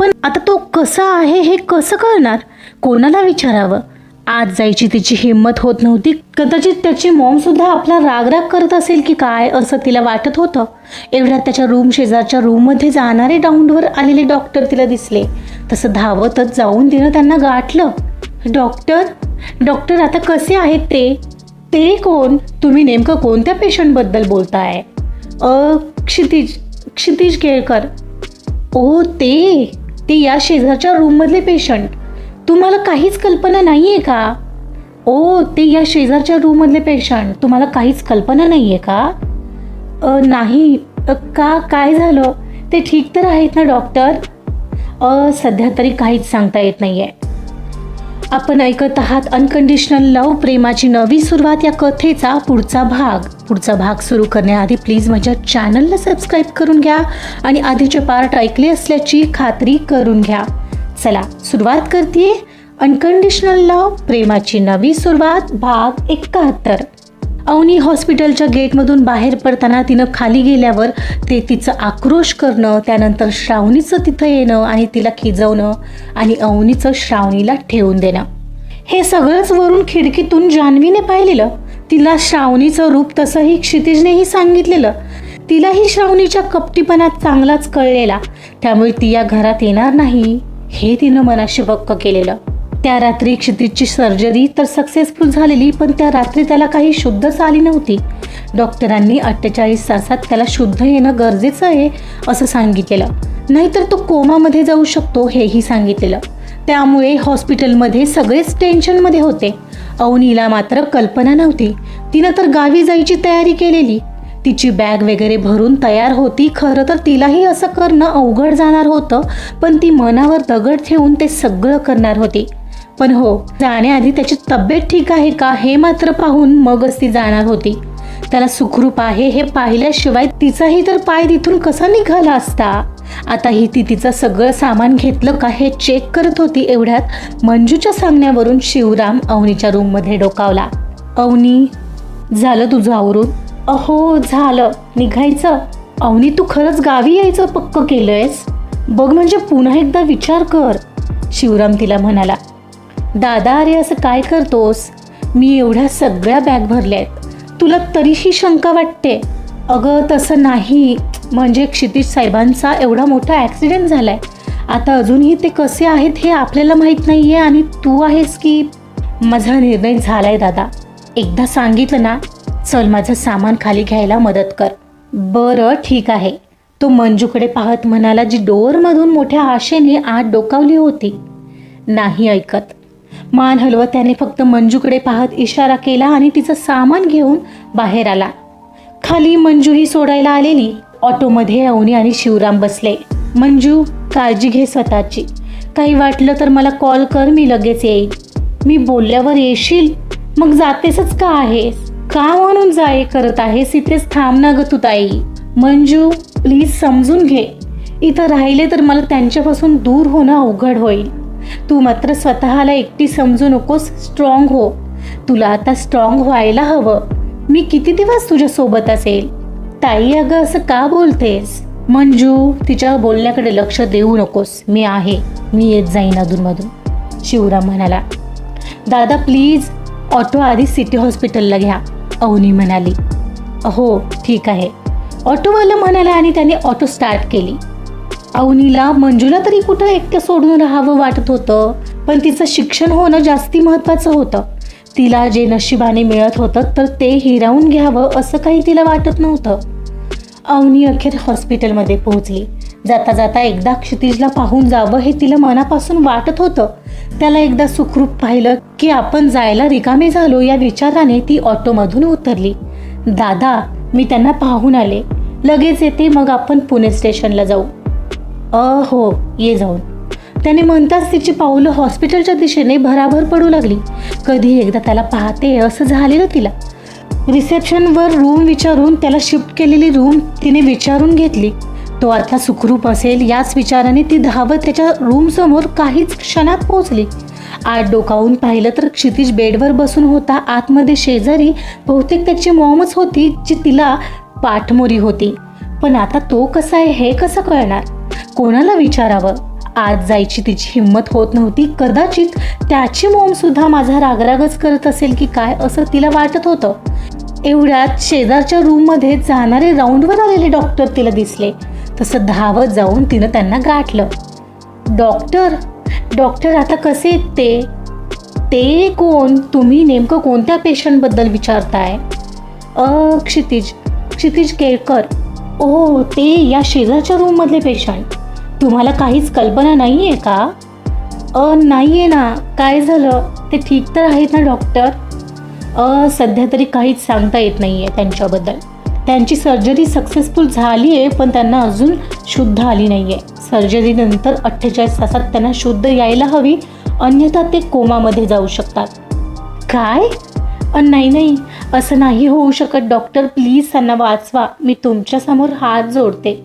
पण आता तो कसा आहे हे कसं कळणार? कोणाला विचारावं? आज जायची तिची हिंमत होत नव्हती. कदाचित त्याची मॉमसुद्धा आपला रागराग करत असेल की काय असं तिला वाटत होतं. एवढ्यात त्याच्या रूम शेजारच्या रूममध्ये जाणारे डाऊंडवर आलेले डॉक्टर तिला दिसले. तसं धावतच जाऊन तिनं त्यांना गाठलं. डॉक्टर डॉक्टर आता कसे आहेत ते? ते कोण? तुम्ही नेमकं कोणत्या पेशंटबद्दल बोलताय? अ क्षितिज क्षितिज केळकर. ओ ते? ते या शेजारच्या रूममधले पेशंट तुम्हाला काहीच कल्पना नाही आहे का? ओ ते या शेजारच्या रूममधले पेशंट तुम्हाला काहीच कल्पना नाही आहे का? अ, नाही. का? काय झालं? ते ठीक तर आहेत ना डॉक्टर अ, सध्या तरी काहीच सांगता येत नाही आहे आपण ऐकत आहात अनकंडिशनल लव प्रेमाची नवी सुरुवात या कथेचा पुढचा भाग. पुढचा भाग सुरू करण्याआधी प्लीज माझ्या चॅनलला सबस्क्राईब करून घ्या आणि आधीचे पार्ट ऐकले असल्याची खात्री करून घ्या. चला सुरुवात करते अनकंडिशनल लव प्रेमाची नवी सुरुवात भाग एकाहत्तर. अवनी हॉस्पिटलच्या गेटमधून बाहेर पडताना तिनं खाली गेल्यावर ते तिचं आक्रोश करणं त्यानंतर श्रावणीचं तिथं येणं आणि तिला खिजवणं आणि अवनीचं श्रावणीला ठेवून देणं. हे सगळंच वरून खिडकीतून जान्हवीने पाहिलेलं. तिला श्रावणीचं रूप तसंही क्षितिजनेही सांगितलेलं. तिलाही श्रावणीच्या कपटीपणात चांगलाच कळलेला. त्यामुळे ती या घरात येणार नाही हे तिनं मनाशी पक्क केलेलं. त्या रात्री क्षितिजची सर्जरी तर सक्सेसफुल झालेली पण त्या रात्री त्याला काही शुद्धच आली नव्हती. डॉक्टरांनी अठ्ठेचाळीस तासात त्याला शुद्ध येणं गरजेचं आहे असं सांगितलेलं नाहीतर तो कोमामध्ये जाऊ शकतो हेही सांगितलेलं त्यामुळे हॉस्पिटलमध्ये सगळेच टेन्शनमध्ये होते. अवनीला मात्र कल्पना नव्हती. तिनं तर गावी जायची तयारी केलेली. तिची बॅग वगैरे भरून तयार होती खरं तर तिलाही असं करणं अवघड जाणार होतं पण ती मनावर दगड ठेवून ते सगळं करणार होती. पण हो जाण्याआधी त्याची तब्येत ठीक आहे का हे मात्र पाहून मगच ती जाणार होती. त्याला सुखरूप आहे हे पाहिल्याशिवाय तिचाही तर पाय तिथून कसा निघाला असता? आता ही ती तिचं सगळं सामान घेतलं का हे चेक करत होती एवढ्यात मंजूच्या सांगण्यावरून शिवराम अवनीच्या रूममध्ये डोकावला. अवनी झालं तुझं आवरून? अहो झालं. निघायचं? अवनी तू खरंच गावी यायचं पक्क केलंयस? बघ म्हणजे पुन्हा एकदा विचार कर. शिवराम तिला म्हणाला. दादा अरे असं काय करतोस? मी एवढ्या सगळ्या बॅग भरल्या आहेत तुला तरीही शंका वाटते. अगं तसं नाही. म्हणजे क्षितिज साहेबांचा एवढा मोठा ॲक्सिडेंट आहे आता अजूनही ते कसे आहेत हे आपल्याला माहीत नाही आहे आणि तू आहेस की? माझा निर्णय झाला आहे दादा. एकदा सांगितलं ना चल माझं सामान खाली घ्यायला मदत कर. बरं ठीक आहे. तो मंजूकडे पाहत म्हणाला जी डोअरमधून मोठ्या आशेने आत डोकावली होती. नाही ऐकत. मान हलवत त्याने फक्त मंजूकडे पाहत इशारा केला आणि तिचं सामान घेऊन बाहेर आला. खाली मंजू ही सोडायला आलेली ऑटोमध्ये अवनी आणि शिवराम बसले. मंजू काळजी घे स्वतःची. काही वाटलं तर मला कॉल कर मी लगेच येईल मी बोलल्यावर येशील? मग जातेसच का आहेस? का म्हणून जाय करत आहेस? इथेच थांब ना ग तू ताई. मंजू प्लीज समजून घे. इथं राहिले तर मला त्यांच्यापासून दूर होणं अवघड होईल. तू मात्र स्वतःला एकटी समजू नकोस स्ट्रॉंग हो. तुला आता स्ट्रॉंग व्हायला हवं. मी किती दिवस तुझ्यासोबत असेल? ताई अगं असं का बोलतेस? मंजू तिच्या बोलण्याकडे लक्ष देऊ नकोस. मी आहे. मी येत जाईन अधूनमधून. शिवराम म्हणाला. दादा प्लीज ऑटो आधी सिटी हॉस्पिटलला घ्या अवनी म्हणाली. हो ठीक आहे. ऑटोवाला म्हणाला आणि त्याने ऑटो स्टार्ट केली. अवनीला मंजूला तरी कुठं एकटं सोडून राहावं वाटत होतं पण तिचं शिक्षण होणं जास्ती महत्त्वाचं होतं. तिला जे नशिबाने मिळत होतं तर ते हिरावून घ्यावं असं काही तिला वाटत नव्हतं. अवनी अखेर हॉस्पिटलमध्ये पोहोचली. जाता जाता एकदा क्षितिजला पाहून जावं हे तिला मनापासून वाटत होतं. त्याला एकदा सुखरूप पाहिलं की आपण जायला रिकामे झालो या विचाराने ती ऑटोमधून उतरली. दादा मी त्यांना पाहून आले. लगेच येते मग आपण पुणे स्टेशनला जाऊ. अ हो ये जाऊन. त्याने म्हणताच तिची पाऊलं हॉस्पिटलच्या दिशेने भराभर पडू लागली. कधी एकदा त्याला पाहते असं झालेलं तिला. रिसेप्शनवर रूम विचारून त्याला शिफ्ट केलेली रूम तिने विचारून घेतली. तो आता सुखरूप असेल याच विचाराने ती धावत त्याच्या रूमसमोर काहीच क्षणात पोहोचली. आत डोकावून पाहिलं तर क्षितिज बेडवर बसून होता. आतमध्ये शेजारी बहुतेक त्याची मॉमच होती जी तिला पाठमोरी होती. पण आता तो कसा आहे हे कसं कळणार? कोणाला विचारावं? आज जायची तिची हिंमत होत नव्हती. कदाचित त्याची मोमसुद्धा माझा रागरागच करत असेल की काय असं तिला वाटत होतं. एवढ्यात शेजारच्या रूममध्ये जाणारे राऊंडवर आलेले डॉक्टर तिला दिसले. तसं धावत जाऊन तिनं त्यांना गाठलं. डॉक्टर डॉक्टर आता कसे आहेत ते? ते कोण? तुम्ही नेमकं कोणत्या पेशंटबद्दल विचारताय? अ क्षितिज क्षितिज केळकर. ओ ते या शेजारच्या रूममधले पेशंट तुम्हाला काहीच कल्पना नाही आहे का? अ नाही आहे ना. काय झालं? ते ठीक तर आहेत ना डॉक्टर अ सध्या तरी काहीच सांगता येत नाही आहे त्यांच्याबद्दल. त्यांची सर्जरी सक्सेसफुल झाली आहे पण त्यांना अजून शुद्ध आली नाही आहे सर्जरीनंतर अठ्ठेचाळीस तासात त्यांना शुद्ध यायला हवी अन्यथा ते कोमामध्ये जाऊ शकतात. काय? नाही नाही. असं नाही होऊ शकत डॉक्टर. प्लीज त्यांना वाचवा. मी तुमच्यासमोर हात जोडते.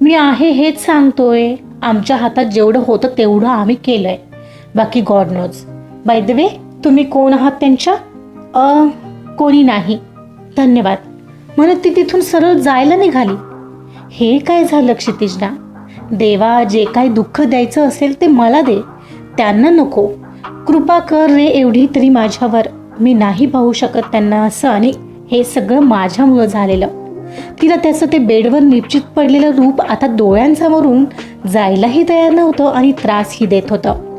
मी आहे हेच सांगतोय. आमच्या हातात जेवढं होतं तेवढं आम्ही केलं आहे बाकी God knows. By the way तुम्ही कोण आहात त्यांच्या? अ कोणी नाही. धन्यवाद. म्हणत ती तिथून सरळ जायला निघाली. हे काय झालं क्षितिजना देवा जे काय दुःख द्यायचं असेल ते मला दे. त्यांना नको. कृपा कर रे एवढी तरी माझ्यावर. मी नाही पाहू शकत त्यांना असं आणि हे सगळं माझ्यामुळं झालेलं. तिला त्याचं ते बेडवर निश्चित पडलेलं रूप आता डोळ्यांसमोरून जायलाही तयार नव्हतं आणि त्रासही देत होतं.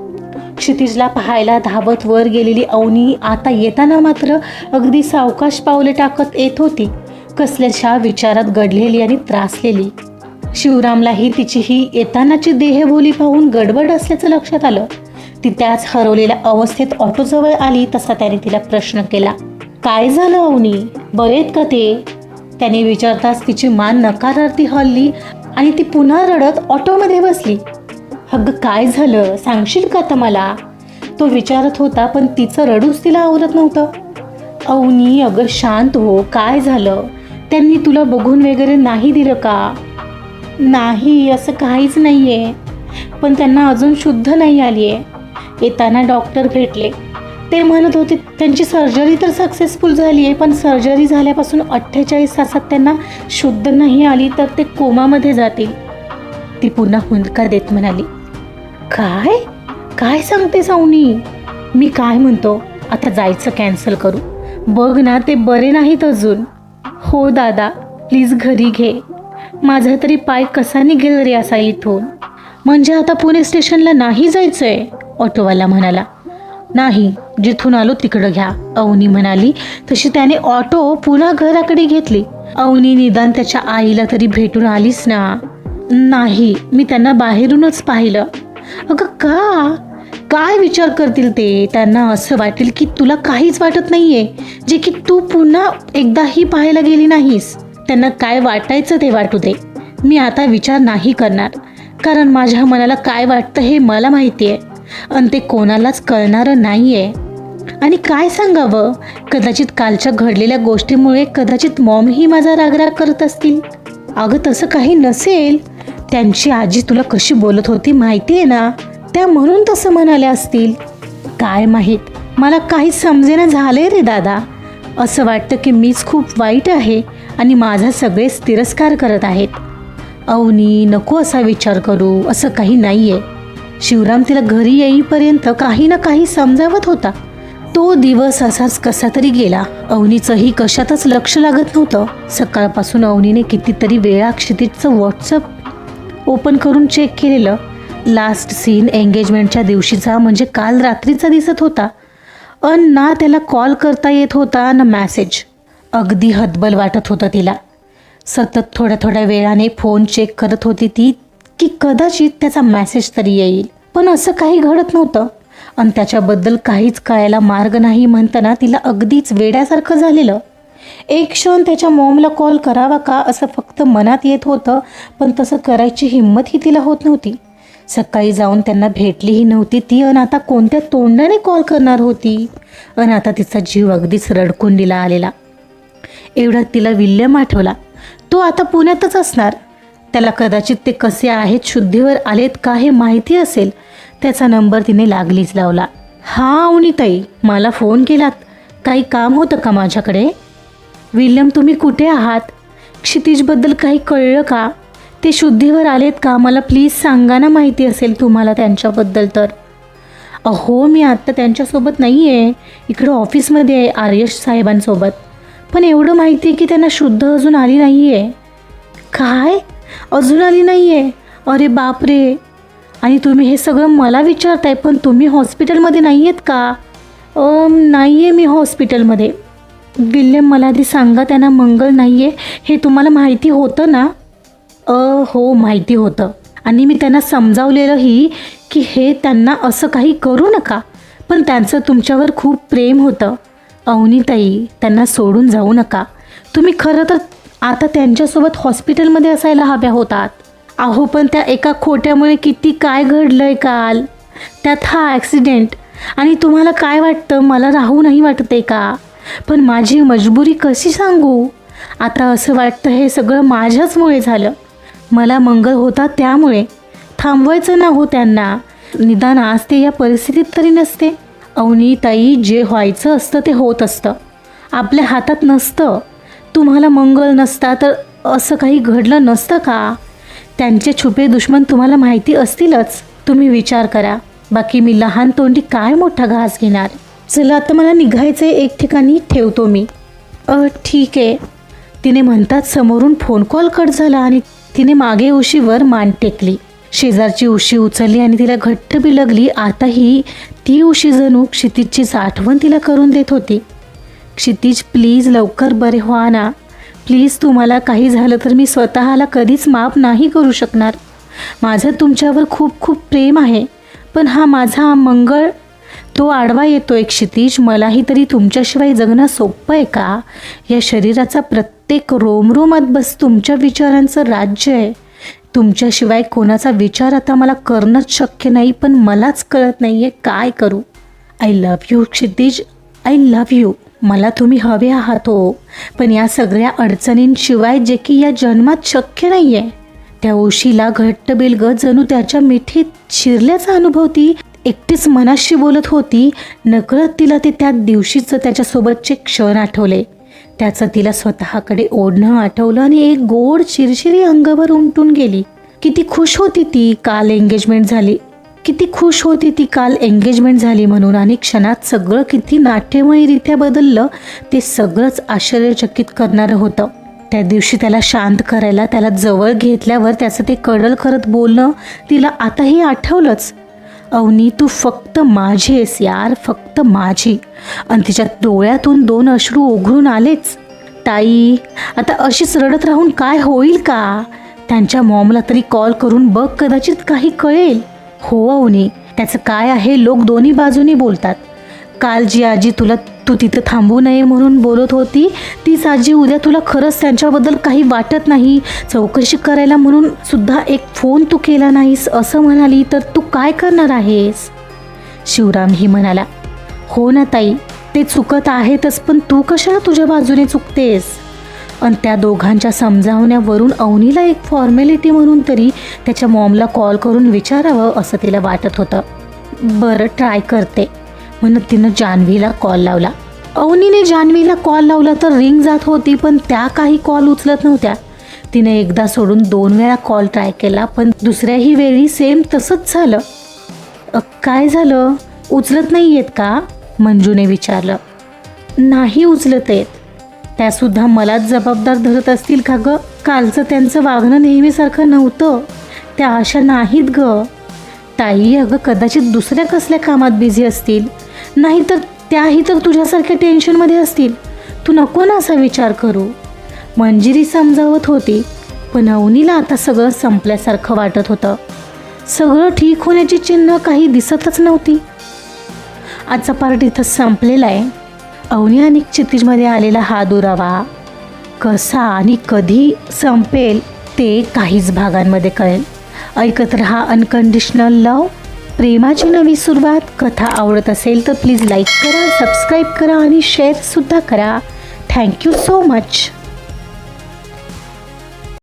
क्षितिजला पाहायला धावत वर गेलेली अवनी आता येताना मात्र अगदी सावकाश पावले टाकत येत होती. कसल्याशा विचारात गडलेली आणि त्रासलेली. शिवरामलाही तिची ही येतानाची देहबोली पाहून गडबड असल्याचं लक्षात आलं. ती त्याच हरवलेल्या अवस्थेत ऑटोजवळ आली तसा त्याने तिला प्रश्न केला. काय झालं अवनी बरेत का ते? त्याने विचारताच तिची मान नकारार्थी हलली आणि ती पुन्हा रडत ऑटोमध्ये बसली. अगं काय झालं? सांगशील का आता मला? तो विचारत होता पण तिचं रडूच तिला आवरत नव्हतं. अवनी अगं शांत हो. काय झालं? त्यांनी तुला बघून वगैरे नाही दिलं का? नाही असं काहीच नाही आहे पण त्यांना अजून शुद्ध नाही आली आहे येताना डॉक्टर भेटले. ते म्हणत होते त्यांची सर्जरी तर सक्सेसफुल झाली आहे पण सर्जरी झाल्यापासून अठ्ठेचाळीस तासात त्यांना शुद्ध नाही आली तर ते कोमामध्ये जातील. ती पुन्हा हुंदका देत म्हणाली काय? काय सांगते सावनी? मी काय म्हणतो? आता जायचं कॅन्सल करू. बघ ना ते बरे नाहीत अजून. हो दादा प्लीज घरी घे. माझा तरी पाय कसा निघेल रे असा इथून? म्हणजे आता पुणे स्टेशनला नाही जायचंय? ऑटोवाला म्हणाला नाही जिथून आलो तिकडं घ्या. अवनी म्हणाली तशी त्याने ऑटो पुन्हा घराकडे घेतली. अवनी निदान त्याच्या आईला तरी भेटून आलीस ना. नाही मी त्यांना बाहेरूनच पाहिलं. अगं का? काय विचार करतील ते? त्यांना असं वाटेल की तुला काहीच वाटत नाहीये जे की तू पुन्हा एकदाही पाहायला गेली नाहीस. त्यांना काय वाटायचं ते वाटू दे. मी आता विचार नाही करणार. कारण माझ्या मनाला काय वाटतं हे मला माहिती आहे आणि ते कोणालाच कळणारं नाही आहे आणि काय सांगावं? कदाचित कालच्या घडलेल्या गोष्टीमुळे कदाचित मॉमही माझा रागराग करत असतील. अगं तसं काही नसेल. त्यांची आजी तुला कशी बोलत होती माहिती आहे ना? त्या म्हणून तसं म्हणाल्या असतील. काय माहीत? मला काही समजेना झाले रे दादा. असं वाटतं की मीच खूप वाईट आहे आणि माझा सगळेच तिरस्कार करत आहेत. अवनी नको असा विचार करू. असं काही नाही आहे शिवराम तिला घरी येईपर्यंत काही ना काही समजावत होता. तो दिवस असाच कसा तरी गेला. अवनीचंही कशातच लक्ष लागत नव्हतं. सकाळपासून अवनीने कितीतरी वेळा क्षितिजचं व्हॉट्सअप ओपन करून चेक केलेलं. लास्ट सीन एंगेजमेंटच्या दिवशीचा म्हणजे काल रात्रीचा दिसत होता. अन ना त्याला कॉल करता येत होता ना मॅसेज अगदी हतबल वाटत होतं तिला. सतत थोड्या थोड्या वेळाने फोन चेक करत होती ती. की कदाचित त्याचा मॅसेज तरी येईल. पण असं काही घडत नव्हतं. आणि त्याच्याबद्दल काहीच कळायला मार्ग नाही म्हणताना तिला अगदीच वेड्यासारखं झालेलं. एक क्षण त्याच्या मॉमला कॉल करावा का असं फक्त मनात येत होतं पण तसं करायची हिंमतही तिला होत नव्हती. सकाळी जाऊन त्यांना भेटलीही नव्हती ती अन आता कोणत्या तोंडाने कॉल करणार होती? अन आता तिचा जीव अगदीच रडकुंडीला आलेला. एवढ्यात तिला विल्यम आठवला तो आता पुण्यातच असणार. त्याला कदाचित ते कसे आहेत शुद्धीवर आलेत का हे माहिती असेल. त्याचा नंबर तिने लागलीच लावला. हा अवनीताई मला फोन केलात. काही काम होतं का माझ्याकडे? विल्यम तुम्ही कुठे आहात? क्षितिजबद्दल काही कळलं का? ते शुद्धीवर आलेत का? मला प्लीज सांगा ना माहिती असेल तुम्हाला त्यांच्याबद्दल तर. अहो मी आत्ता त्यांच्यासोबत नाही आहे इकडं ऑफिसमध्ये आहे आर्यश साहेबांसोबत. पण एवढं माहिती आहे की त्यांना शुद्ध अजून आली नाही आहे काय? अजून आली नाही आहे अरे बापरे. आणि तुम्ही हे सगळं मला विचारताय पण तुम्ही हॉस्पिटलमध्ये नाही आहेत का? नाही आहे मी हॉस्पिटलमध्ये. विल्यम मला आधी सांगा त्यांना मंगल नाही आहे हे तुम्हाला माहिती होतं ना? अ हो माहिती होतं. आणि मी त्यांना समजावलेलंही की हे त्यांना असं काही करू नका. पण त्यांचं तुमच्यावर खूप प्रेम होतं. अवनीताई त्यांना सोडून जाऊ नका. तुम्ही खरं तर आता त्यांच्यासोबत हॉस्पिटलमध्ये असायला हव्या होतात. अहो पण त्या एका खोट्यामुळे किती काय घडलंय काल. त्यात हा ॲक्सिडेंट आणि तुम्हाला काय वाटतं? मला राहू नाही वाटते का? पण माझी मजबुरी कशी सांगू? आता असं वाटतं हे सगळं माझ्याचमुळे झालं. मला मंगल होता त्यामुळे. थांबवायचं ना हो त्यांना. निदान आज ते या परिस्थितीत तरी नसते. अवनी ताई जे व्हायचं असतं ते होत असतं. आपल्या हातात नसतं. तुम्हाला मंगल नसता तर असं काही घडलं नसतं का? त्यांचे छुपे दुश्मन तुम्हाला माहिती असतीलच. तुम्ही विचार करा. बाकी मी लहान तोंडी काय मोठा घास घेणार? चला आता मला निघायचं आहे एक ठिकाणी ठेवतो मी. अ ठीक आहे. तिने म्हणतात समोरून फोन कॉल कट झाला आणि तिने मागे उशीवर मान टेकली. शेजारची उशी उचलली आणि तिला घट्ट बिलगली. आताही ती उशी जणू क्षितिजचीच आठवण तिला करून देत होती. क्षितिज प्लीज लवकर बरे व्हा ना. प्लीज तुम्हाला काही झालं तर मी स्वतःला कधीच माफ नाही करू शकणार. माझं तुमच्यावर खूप खूप प्रेम आहे पण हा माझा मंगळ तो आडवा येतो आहे क्षितिज. मलाही तरी तुमच्याशिवाय जगणं सोपं आहे का? या शरीराचा प्रत्येक रोमरोमात बस तुमच्या विचारांचं राज्य आहे. तुमच्याशिवाय कोणाचा विचार आता मला करणंच शक्य नाही पण मलाच कळत नाही आहे काय करू. I love you Kshitij. I love you मला तुम्ही हवे आहात हो. पण या सगळ्या अडचणींशिवाय जे की या जन्मात शक्य नाही आहे त्या ओशीला घट्ट बिलगत जणू त्याच्या मिठीत शिरल्याचा अनुभव ती एकटीच मनाशी बोलत होती. नकळत तिला ते त्या दिवशीचं त्याच्यासोबतचे क्षण आठवले. त्याचं तिला स्वतःकडे ओढणं आठवलं आणि एक गोड चिरशिरी अंगावर उमटून गेली. किती खुश होती ती. काल एंगेजमेंट झाली. किती खुश होती ती काल एंगेजमेंट झाली म्हणून आणि क्षणात सगळं किती नाट्यमयरित्या बदललं ते सगळंच आश्चर्यचकित करणारं होतं. त्या दिवशी त्याला शांत करायला त्याला जवळ घेतल्यावर त्याचं ते कडल करत बोलणं तिला आताही आठवलंच. अवनी तू फक्त माझी आहेस यार फक्त माझी. आणि तिच्या डोळ्यातून दोन अश्रू ओघळून आलेच. ताई आता अशीच रडत राहून काय होईल का? त्यांच्या मॉमला तरी कॉल करून बघ कदाचित काही कळेल. हो अवनी त्याचं काय आहे लोक दोन्ही बाजूनी बोलतात. काल जी आजी तुला तू तिथं थांबू नये म्हणून बोलत होती तीच आजी उद्या तुला खरंच त्यांच्याबद्दल काही वाटत नाही. चौकशी करायला म्हणून सुद्धा एक फोन तू केला नाहीस असं म्हणाली तर तू काय करणार आहेस? शिवरामही म्हणाला हो ना ताई ते चुकत आहेतच पण तू कशाला तुझ्या बाजूने चुकतेस? आणि त्या दोघांच्या समजावण्यावरून अवनीला एक फॉर्मॅलिटी म्हणून तरी त्याच्या मॉमला कॉल करून विचारावं असं तिला वाटत होतं. बरं ट्राय करते. म्हणत तिनं जान्हवीला कॉल लावला. अवनीने जान्हवीला कॉल लावला तर रिंग जात होती पण त्या काही कॉल उचलत नव्हत्या. तिने एकदा सोडून दोन वेळा कॉल ट्राय केला पण दुसऱ्याही वेळी सेम तसंच झालं. काय झालं? उचलत नाही आहेत का? मंजूने विचारलं. नाही उचलत आहेत त्यासुद्धा मलाच जबाबदार धरत असतील का ग? कालचं त्यांचं वागणं नेहमीसारखं नव्हतं. त्या अशा नाहीत ग. ताई अगं कदाचित दुसऱ्या कसल्या कामात बिझी असतील? नाहीतर त्याही तर तुझ्यासारख्या टेन्शनमध्ये असतील. तू नको ना असा विचार करू. मंजिरी समजावत होती पण अवनीला आता सगळं संपल्यासारखं वाटत होतं. सगळं ठीक होण्याची चिन्ह काही दिसतच नव्हती. आजचा पार्ट इथं संपलेला आहे. अवनी आणि क्षितिजमध्ये आलेला हा दुरावा कसा आणि कधी संपेल ते काहीच भागांमध्ये कळेल. ऐकत रहा अनकंडिशनल लव प्रेमाची नवी सुरुवात. कथा आवडत असेल तर प्लीज लाईक करा सबस्क्राईब करा आणि शेअरसुद्धा करा. Thank you so much